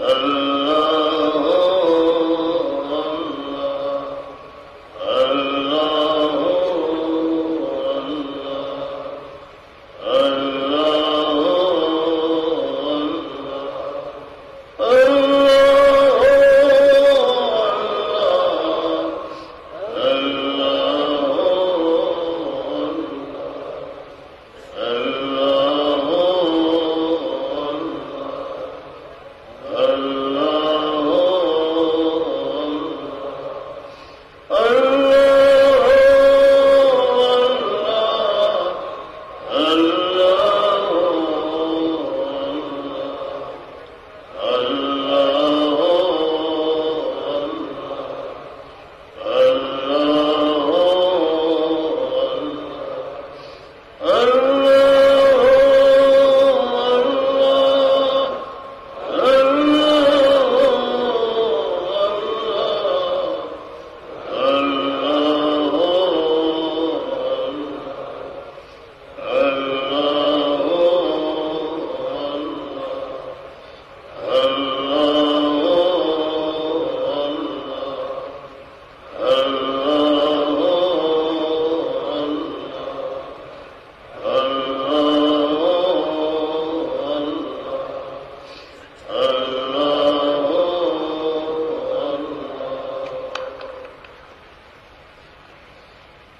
Allah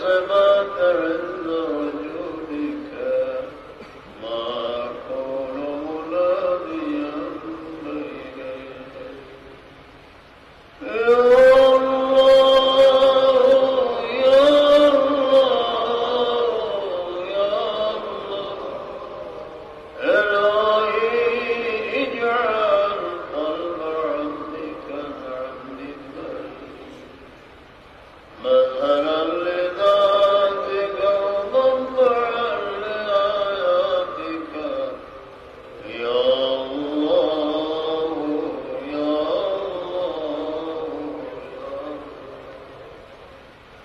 زما ترنم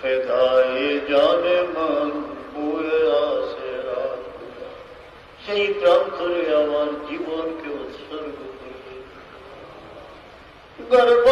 ফেদায়ে জানে মন পুরে আসে সেই প্রান্তরে আমার জীবনকে উৎসর্গ করে। গর্ব